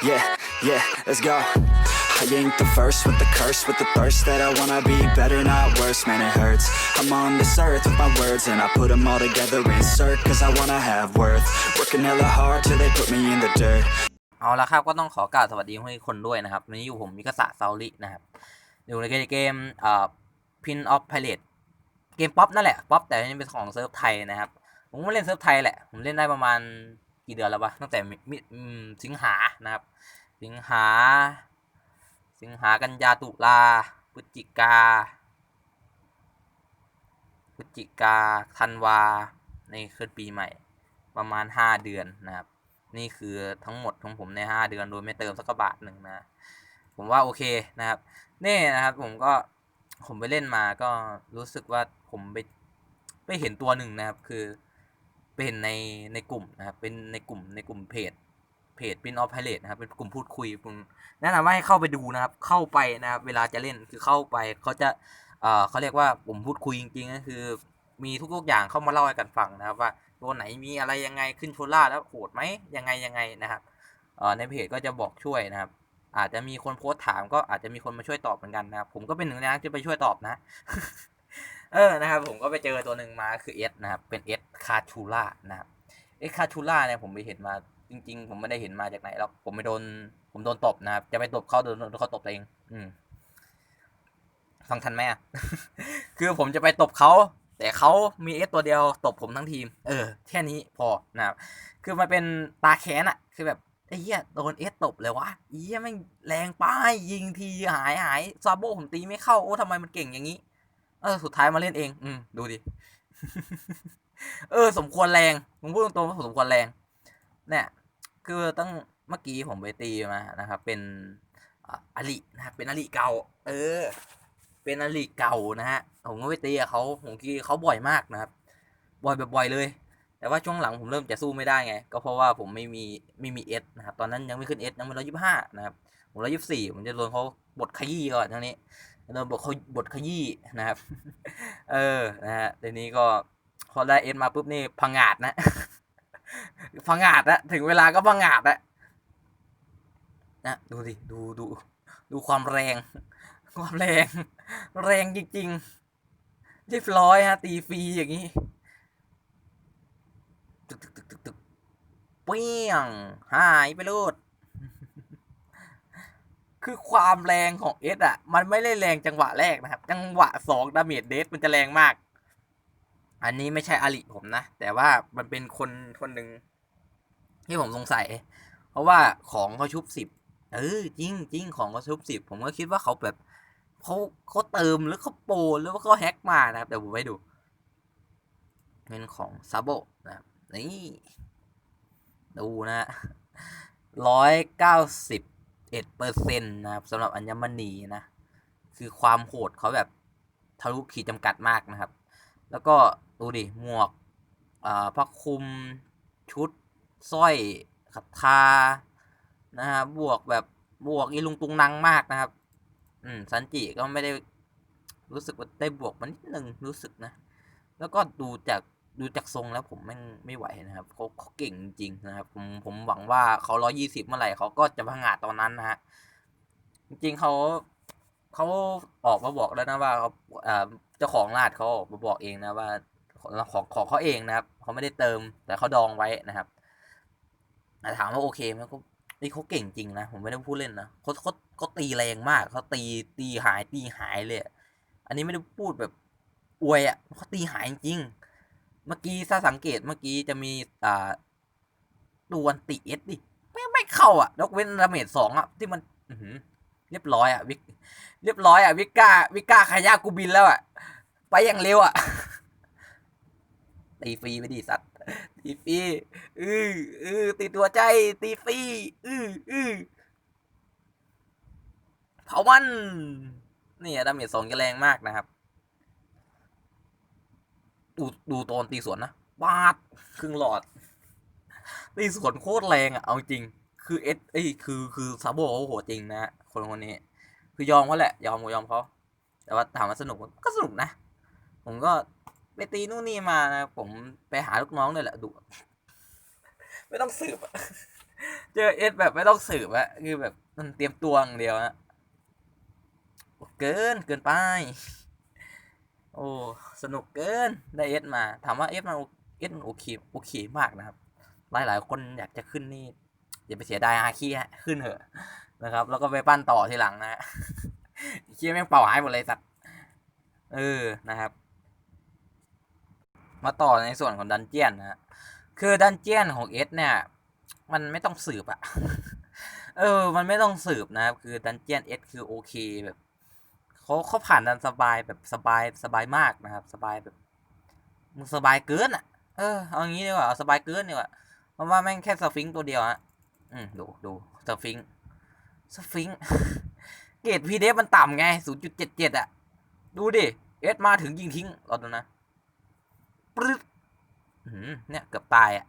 Yeah, yeah, let's go. I ain't the first with the curse, with the thirst that I wanna be better, not worse, man, it hurts. I'm on this earth with my words, and I put them all together, insert, cause I wanna have worth. Working hella hard till they put me in the dirt. เอาละครับก็ต้องขอกล่าวสวัสดีทุกคนด้วยนะครับวันนี้อยู่ผมมิกาสะซาลินะครับ อยู่ในเกมเอ่อ Pin of Pirate เกมป๊อปนั่นแหละป๊อปแต่นนี่เป็นของเซิร์ฟไทยนะครับ ผมก็เล่นเซิร์ฟไทยแหละ ผมเล่นได้ประมาณ กี่เดือนแล้ววะตั้งแต่มิสิงหานะครับ สิงหา สิงหากันยาตุลาพฤศจิกาพฤศจิกาธันวาในคืนปีใหม่ ประมาณห้าเดือนนะครับ นี่คือทั้งหมดของผมในห้าเดือนโดยไม่เติมสักบาทหนึ่งนะ ผมว่าโอเคนะครับนี่นะครับผมก็ผมไปเล่นมาก็รู้สึกว่าผมไปไปเห็นตัวหนึ่งนะครับคือ ไปเห็นในในกลุ่มนะครับ เป็นในกลุ่มในกลุ่มเพจ เพจปินออฟไพเรตนะครับ เป็นกลุ่มพูดคุยผมแนะนำว่าให้เข้าไปดูนะครับ เข้าไปนะครับ เวลาจะเล่นคือเข้าไปเขาจะเอ่อเขาเรียกว่าผมพูดคุยจริงๆก็คือ มีทุกๆอย่างเข้ามาเล่าให้กันฟังนะครับ ว่าตัวไหนมีอะไรยังไงขึ้นโชล่าแล้วโหดไหมยังไงยังไงนะครับเอ่อในเพจก็จะบอกช่วยนะครับ อาจจะมีคนโพสต์ถามก็อาจจะมีคนมาช่วยตอบเหมือนกันนะครับ ผมก็เป็นหนึ่งในนั้นที่ไปช่วยตอบนะ เออนะครับ ผมก็ไปเจอตัวหนึ่งมาคือเอสนะครับ เป็นเอส คาชูล่านะครับเอสคาชูล่าเนี่ยผมไปเห็นมาจริง ๆ ผมไม่ได้เห็นมาจากไหนหรอกผมไปโดน ผมโดนตบนะครับ จะไปตบเขาโดนเขาตบตัวเอง อืมฟังทันไหมอะคือผมจะไปตบเขาแต่เขามีเอสตัวเดียวตบผมทั้งทีม เออ แค่นี้พอนะครับ คือมันเป็นตาแค้นอะคือแบบไอ้เหี้ยโดนเอสตบเลยวะไอ้เหี้ยแม่งแรงป้ายยิงทีหายหายซาโบผมตีไม่เข้า โอ้ทำไมมันเก่งอย่างนี้ เออ สุดท้ายมาเล่นเอง อืม ดูดิ เออ สมควรแรงผมพูดตรงๆว่าสมควรแรง เนี่ย คือตั้งเมื่อกี้ผมไปตีมานะครับ เป็นอลินะครับเป็นอลิเก่า เออ เป็นอลิเก่านะฮะ ผมก็ไปตีเขาผมกีเขาบ่อยมากนะครับ บ่อยแบบบ่อยเลย แต่ว่าช่วงหลังผมเริ่มจะสู้ไม่ได้ไง ก็เพราะว่าผมไม่มีไม่มีเอสนะครับ ตอนนั้นยังไม่ขึ้นเอสยังไม่ร้อยยี่สิบห้านะครับ ผมร้อยยี่สิบสี่ผมจะโดนเขาบทขยี้ก่อนทั้งนี้โดนบทเขาบทขยี้นะครับ เออ นะฮะทีนี้ก็ พอได้เอสมาปุ๊บนี่พังงาดนะพังงาดนะถึงเวลาก็พังงาดนะนะดูสิดูดู ดูความแรง ความแรง แรงจริงๆเรียบร้อยฮะ ตีฟรีอย่างนี้ตึกตึกตึกตึกตึกเปี้ยง หายไปโลดคือความแรงของเอสอะ มันไม่ได้แรงจังหวะแรกนะครับ จังหวะสองดาเมจเดสมันจะแรงมาก อันนี้ไม่ใช่อลิผมนะ แต่ว่ามันเป็นคนคนหนึ่งที่ผมสงสัย เพราะว่าของเขาชุบสิบเออจริงจริงของเขาชุบสิบผมก็คิดว่าเขาแบบเขาเขาเติมหรือเขาโปรหรือว่าเขาแฮ็กมานะครับเดี๋ยวผมไปดูเป็นของซาโบนะครับนี่ดูนะร้อยเก้าสิบเอ็ดเปอร์เซ็นต์นะครับสำหรับอัญมณีนะ คือความโหดเขาแบบทะลุขีดจำกัดมากนะครับ แล้วก็ ดูดิ หมวกอ่าพระคลุมชุดสร้อยขัดทานะฮะบวกแบบบวกอีลุงตุงนังมากนะครับ อืมซันจิก็ไม่ได้รู้สึกว่าได้บวกมันนิดนึงรู้สึกนะ แล้วก็ดูจากดูจากทรงแล้วผมแม่ไม่ไหวนะครับเขาเขาเก่งจริงนะครับ ผมผมหวังว่าเขาร้อยี่สิบเมื่อไหร่เขาก็จะพังงาดตอนนั้นนะฮะจริงๆเขาเขาออกมาบอกแล้วนะว่าเขาอ่าเจ้าของรานเขาออกมาบอกเองนะว่า ของของเขาเองนะครับเขาไม่ได้เติมแต่เขาดองไว้นะครับแต่ถามว่าโอเคไหมเขานี่เขาเก่งจริงนะผมไม่ได้พูดเล่นนะเขาเขาเขาตีแรงมากเขาตีตีหายตีหายเลยอันนี้ไม่ได้พูดแบบอวยอะเขาตีหายจริง เมื่อกี้ถ้าสังเกตเมื่อกี้จะมีอ่าตัวติเอสดิไม่ไม่เข้าอะยกเว้นดาเมจสองอะที่มันอืเรียบร้อยอะวิกเรียบร้อยอะวิก้าวิก้าขายากูบินแล้วอะไปอย่างเร็วอะ ตีฟรีไปดิสัตว์ตีฟรีอืออือตีตัวใจตีฟรีอืออือเผามันนี่ดาเมจสองจะแรงมากนะครับ ดูดูตอนตีสวนนะบาดครึ่งหลอดตีสวนโคตรแรงอะเอาจริง คือเอสเอ้คือคือซาโบเขาโหจริงนะคนคนนี้ คือยอมเขาแหละ ยอมยอมเขาแต่ว่าถามว่าสนุกก็สนุกนะ ผมก็ ไปตีนู่นนี่มานะผมไปหาลูกน้องเนี่ยแหละดูไม่ต้องสืบเจอเอสแบบไม่ต้องสืบอะคือแบบมันเตรียมตัวอย่างเดียวอะเกินเกินไป โอ้สนุกเกินได้เอสมาถามว่าเอสมันเอสมันโอเคโอเคมากนะครับ หลายหลายคนอยากจะขึ้นนี่อย่าไปเสียดายอาคีฮะขึ้นเถอะนะครับ แล้วก็ไปปั้นต่อทีหลังนะฮะเคียแม่งเป่าหายหมดเลยสัตว์เออนะครับ มาต่อในส่วนของดันเจียนนะคือดันเจียนของเอสเนี่ย มันไม่ต้องสืบอะเออ มันไม่ต้องสืบนะครับ คือดันเจียนเอสคือโอเคแบบเขาเขาผ่านดันสบายแบบสบายสบายมากนะครับ สบายแบบมึงสบายเกินอะเออเอางี้ดีกว่าเอาสบายเกินดีกว่าเพราะว่าแม่งแค่สฟิงค์ตัวเดียวอะอืมดูดูสฟิงค์สฟิงค์เกรดพีเดฟมันต่ำไงศูนย์จุดเจ็ดเจ็ดอะดูดิเอสมาถึงยิงทิ้งรอดูนะ ปรึ๊ดเนี่ยเกือบตายอะ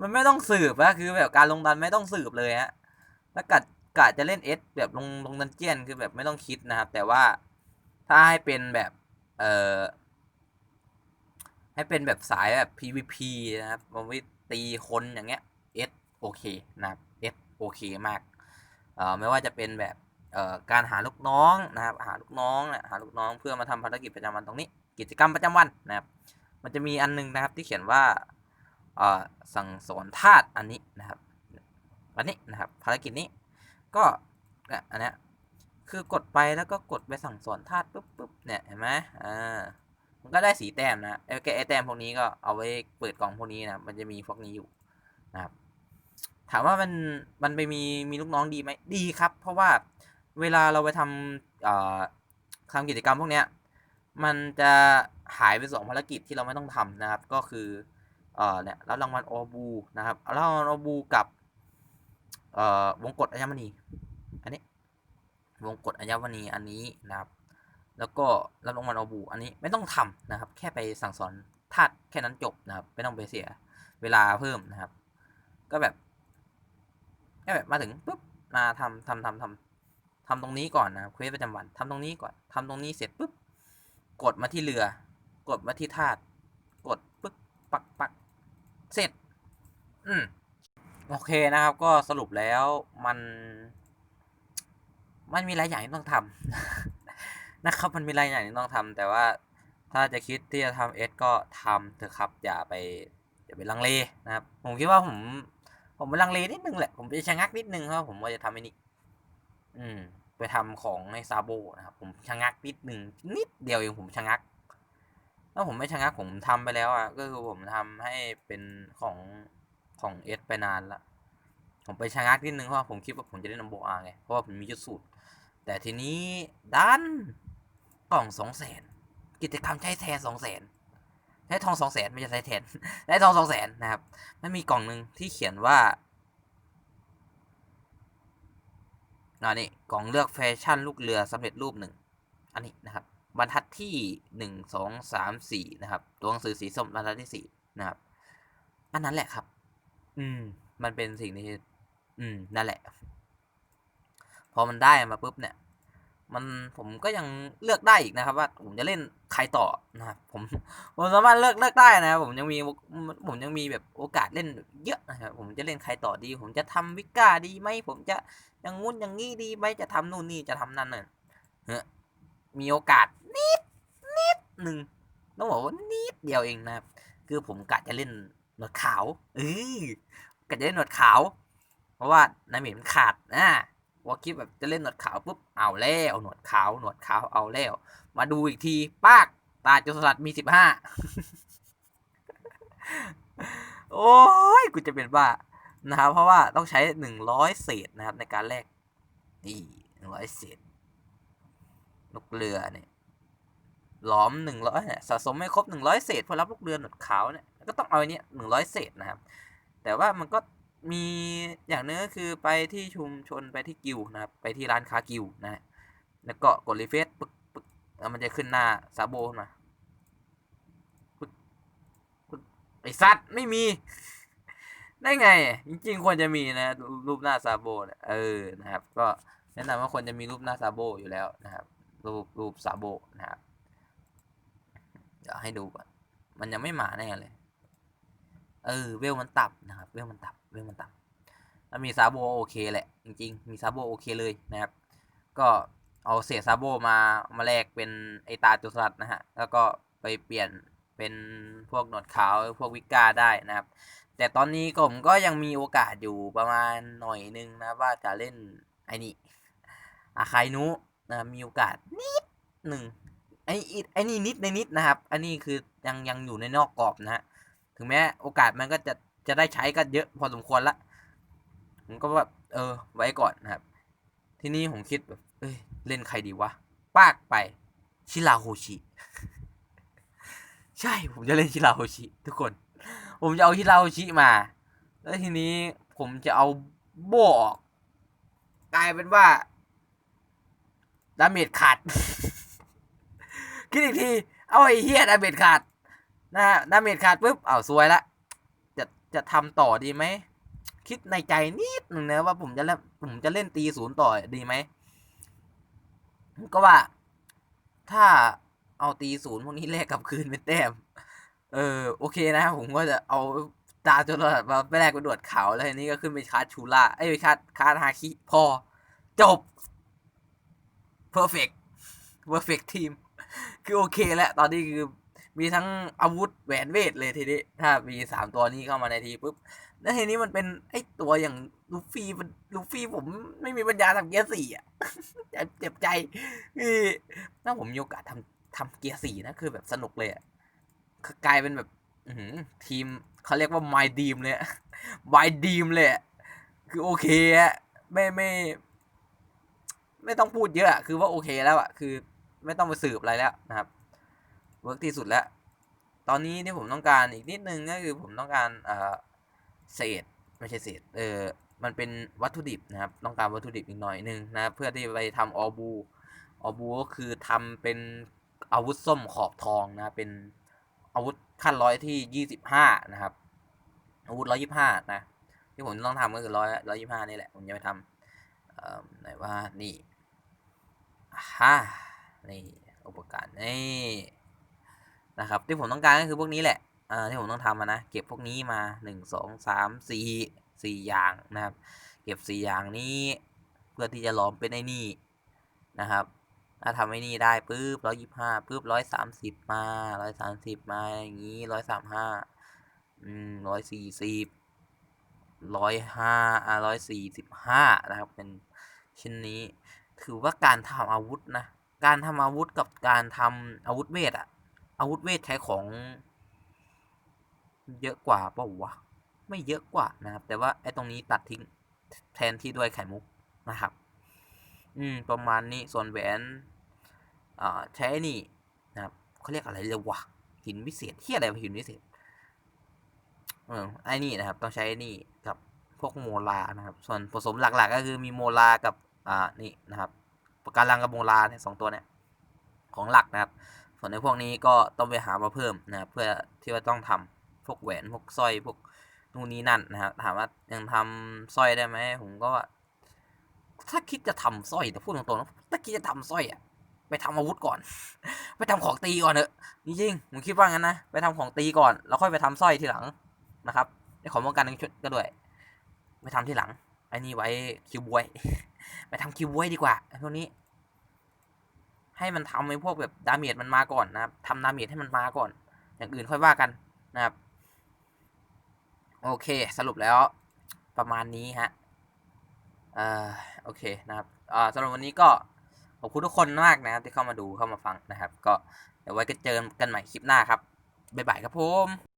มันไม่ต้องสืบอะคือแบบการลงดันไม่ต้องสืบเลยฮะถ้ากัดกะจะเล่นเอสแบบลงลงดันเจียนคือแบบไม่ต้องคิดนะครับ แต่ว่าถ้าให้เป็นแบบ เอ่อ ให้เป็นแบบสายแบบ PVP นะครับมันวิตีคนอย่างเงี้ย S โอเคนะครับ S โอเคมาก เอ่อไม่ว่าจะเป็นแบบ การหาลูกน้องนะครับหาลูกน้องเนี่ยหาลูกน้องเพื่อมาทำภารกิจประจำวันตรงนี้ กิจกรรมประจำวันนะครับ มันจะมีอันนึงนะครับที่เขียนว่าสั่งสอนธาตุอันนี้นะครับอันนี้นะครับภารกิจนี้ก็เนี่ยอันนี้คือกดไปแล้วก็กดไปสั่งสอนธาตุปุ๊บปุ๊บเนี่ยเห็นไหมอ่ามันก็ได้สีแต้มนะไอแกไอ้แต้มพวกนี้ก็เอาไว้เปิดกล่องพวกนี้นะมันจะมีพวกนี้อยู่นะครับถามว่ามันมันไปมีมีลูกน้องดีไหมดีครับ เพราะว่า เวลาเราไปทำทำกิจกรรมพวกเนี้ยมันจะหายไปสองภารกิจที่เราไม่ต้องทำนะครับ ก็คือเอ่อเนี่ยรับรางวัลออบูนะครับรับรางวัลออบูกับเอ่อวงกฎอัญมณีอันนี้วงกฎอัญมณีอันนี้นะครับ แล้วก็รับรางวัลออบูอันนี้ไม่ต้องทำนะครับ แค่ไปสั่งสอนธาตุแค่นั้นจบนะครับ ไม่ต้องไปเสียเวลาเพิ่มนะครับ ก็แบบแค่แบบมาถึงปุ๊บมาทำทำทำทำ ทำตรงนี้ก่อนนะครับเควสประจำวันทำตรงนี้ก่อนทำตรงนี้เสร็จปุ๊บกดมาที่เรือ กดมาที่ธาตุกดปึ๊กปักปักเสร็จ อืมโอเคนะครับ ก็สรุปแล้วมัน มันมีหลายอย่างที่ต้องทำนะครับมันมีหลายอย่างที่ต้องทำแต่ว่าถ้าจะคิดที่จะทำเอสก็ทำเถอะครับ อย่าไปอย่าไปลังเลนะครับ ผมคิดว่าผม ผมไปลังเลนิดนึงแหละ ผมจะชะงักนิดนึงเพราะผมว่าจะทำไอ้นี่อืม ไปทำของในซาโบนะครับ ผมชะงักนิดหนึ่งนิดเดียวเองผมชะงักถ้าผมไม่ชะงักผมทำไปแล้วอะก็คือผมทำให้เป็นของของเอสไปนานละผมไปชะงักนิดนึงเพราะว่าผมคิดว่าผมจะได้นำโบอาไงเพราะว่าผมมียุทธสูตร แต่ทีนี้ดันกล่องสองแสนกิจกรรมใช้แทนสองแสนใช้ทองสองแสนไม่ใช่ใช้แทนได้ทองสองแสนนะครับมันมีกล่องหนึ่งที่เขียนว่า นี่กล่องเลือกแฟชั่นลูกเรือสำเร็จรูปหนึ่งอันนี้นะครับบรรทัดที่หนึ่งสองสามสี่นะครับ ตัวหนังสือสีส้มบรรทัดที่สี่นะครับ อันนั้นแหละครับ อืม มันเป็นสิ่งที่ อืม นั่นแหละ พอมันได้มาปุ๊บเนี่ย มันผมก็ยังเลือกได้อีกนะครับ ว่าผมจะเล่นใครต่อนะครับผมผมสามารถเลือกเลือกได้นะครับผมยังมีผมยังมีแบบโอกาสเล่นเยอะนะครับผมจะเล่นใครต่อดี ผมจะทำวิก้าดีไหมผมจะย่างงู้นอย่างงี้ดีไหมจะทำนู่นนี่จะทำนั่นน่ะเฮ้ยมีโอกาสนิดนิดหนึ่งต้องบอกว่านิดเดียวเองนะครับคือผมกะจะเล่นหนวดขาวเออกะจะเล่นหนวดขาว เพราะว่านามจมันขาดนะ ว่าคิดแบบจะเล่นหนวดขาวปุ๊บเอาแล้วหนวดขาวหนวดขาวเอาแล้ว มาดูอีกทีปากตาจุสลัดมีสิบห้าโอ้ยกูจะเป็นบ้านะครับเพราะว่าต้องใช้หนึ่งร้อยเศษนะครับในการแลกนี่หนึ่งร้อยเศษลูกเรือเนี่ยล้อมหนึ่งร้อยเนี่ยสะสมไม่ครบหนึ่งร้อยเศษพอรับลูกเรือหนวดขาวเนี่ยก็ต้องเอาอันเนี้ยหนึ่งร้อยเศษนะครับ แต่ว่ามันก็ มีอย่างหนึงก็คือไปที่ชุมชนไปที่กิวนะครับ ไปที่ร้านค้ากิวนะแล้วก็กดรีเฟซปึ๊กปึ๊กแล้วมันจะขึ้นหน้าซาโบขึ้นมาปึ๊กปึ๊กไอสัตว์ไม่มี ได้ไง จริงๆควรจะมีนะ รูปหน้าซาโบเนี่ยเออนะครับ ก็แนะนำว่าควรจะมีรูปหน้าซาโบอยู่แล้วนะครับ รูปรูปซาโบนะครับเดี๋ยวให้ดูก่อนมันยังไม่มาแน่เลยเเออเวลมันต่ำนะครับ เวลมันต่ำ เวลมันต่ำแล้วมีซาโบโอเคแหละ จริง ๆ มีซาโบโอเคเลยนะครับ ก็เอาเศษซาโบมามาแลกเป็นไอตาจุสัตนะฮะ แล้วก็ไปเปลี่ยนเป็นพวกหนวดขาวพวกวิก้าได้นะครับ แต่ตอนนี้ผมก็ยังมีโอกาสอยู่ประมาณหน่อยนึงนะว่าจะเล่นไอ้นี่อาคายนุนะมีโอกาสนิดหนึ่งไอ้ไอ้นี่นิดในนิดนะครับ อันนี้คือยังยังอยู่ในนอกกรอบนะฮะถึงแม้โอกาสมันก็จะ จะได้ใช้ก็เยอะพอสมควรละผมก็แบบเออ ไว้ก่อนนะครับ ทีนี้ผมคิดแบบเอ้ยเล่นใครดีวะปากไป ชิราโฮชิ ใช่ผมจะเล่นชิราโฮชิ ทุกคน ผมจะเอาชิราโฮชิมา แล้วทีนี้ผมจะเอาโบออกกลายเป็นว่าดาเมจขาด คิดอีกที เอาไอ้เฮียดาเมจขาดนะฮะดาเมจขาดปุ๊บเอาซวยละ จะจะทำต่อดีไหม คิดในใจนิดหนึ่งนะว่าผมจะเล่นผมจะเล่นตีศูนย์ต่อดีไหม ก็ว่า ถ้าเอาตีศูนย์พวกนี้แลกกับคืนเป็นแต้ม เออ โอเคนะ ผมก็จะเอาตาจนระดับมาไปแลกเป็นดวดขาแล้วทีนี้ก็ขึ้นไปชาร์จชูล่าไอ้ไปชาร์จคาฮาคิพอ จบ perfect perfect team คือโอเคแล้วตอนนี้คือ มีทั้งอาวุธแหวนเวทเลยทีนี้ถ้ามีสามตัวนี้เข้ามาในทีปุ๊บแล้วทีนี้มันเป็นไอ้ตัวอย่างลูฟี่ลูฟี่ผมไม่มีปัญญาทำเกียร์สี่อะเจ็บเจ็บใจคือถ้าผมมีโอกาสทำทำเกียร์สี่นะคือแบบสนุกเลยอะกลายเป็นแบบอืทีมเขาเรียกว่า my dream เลยอะ my dream เลยคือโอเคอะไม่ไม่ ไม่ต้องพูดเยอะคือว่าโอเคแล้วอะคือ ไม่ต้องไปสืบอะไรแล้วนะครับ วิร์กที่สุดแล้ว ตอนนี้ที่ผมต้องการอีกนิดนึงก็คือผมต้องการเอ่อเศษไม่ใช่เศษเออมันเป็นวัตถุดิบนะครับ ต้องการวัตถุดิบอีกหน่อยนึงนะเพื่อที่ไปทำออบูออบูก็คือทำเป็นอาวุธส้มขอบทองนะเป็นอาวุธขั้นร้อยที่ยี่สิบห้านะครับ อาวุธร้อยยี่ห้านะที่ผมต้องทำก็คือร้อยร้อยยี่ห้านี่แหละผมจะไปทำไหนว่านี่ฮ่านี่อุปกรณ์นี่ นะครับที่ผมต้องการก็คือพวกนี้แหละอ่าที่ผมต้องทำนะเก็บพวกนี้มาหนึ่งสองสามสี่สี่อย่างนะครับ เก็บสี่อย่างนี้เพื่อที่จะหลอมเป็นไอ้นี่นะครับถ้าทำไอ้นี่ได้ปุ๊บร้อยยี่ห้าปุ๊บร้อยสามสิบมาร้อยสามสิบมาอย่างนี้ร้อยสามห้าอืมร้อยสี่สิบร้อยห้าอ่าร้อยสี่สิบห้านะครับเป็นชิ้นนี้ ถือว่าการทำอาวุธนะ การทำอาวุธกับการทำอาวุธเวทอะ อาวุธเวทใช้ของ เยอะกว่าเปล่าวะ ไม่เยอะกว่านะครับ แต่ว่าไอ้ตรงนี้ตัดทิ้งแทนที่ด้วยไข่มุกนะครับ อืม ประมาณนี้ ส่วนแหวนอ่าใช้นี่นะครับเขาเรียกอะไรเลยวะหินวิเศษที่อะไรหินวิเศษเออไอ้นี่นะครับ ต้องใช้นี่กับพวกโมลานะครับ ส่วนผสมหลักๆ ก็คือมีโมลากับ อ่า นี่นะครับปะการังกับโมลาเนี่ยสองตัวเนี่ย ของหลักนะครับ ส่วนในพวกนี้ก็ต้องไปหามาเพิ่มนะครับเพื่อที่ว่าต้องทำพวกแหวนพวกสร้อยพวกนู่นนี่นั่นนะครับถามว่ายังทำสร้อยได้ไหมผมก็ว่า ถ้าคิดจะทำสร้อยแต่พูดตรงๆนะถ้าคิดจะทำสร้อยอะไปทำอาวุธก่อน ไปทำของตีก่อนเถอะจริงๆผมคิดว่างั้นนะไปทำของตีก่อนแล้วค่อยไปทำสร้อยทีหลังนะครับในของป้องกันชุดก็ด้วย ไปทำทีหลังไอ้นี่ไว้คิวบวย ไปทำคิวบวยดีกว่าพวกนี้ ให้มันทำไอ้พวกแบบดาเมจมันมาก่อนนะครับทำดาเมจให้มันมาก่อน อย่างอื่นค่อยว่ากันนะครับ โอเคสรุปแล้วประมาณนี้ฮะเอ่อโอเคนะครับอ่าสำหรับวันนี้ก็ขอบคุณทุกคนมากนะครับที่เข้ามาดูเข้ามาฟังนะครับ ก็เดี๋ยวไว้ก็เจอกันใหม่คลิปหน้าครับบ๊ายบายครับผม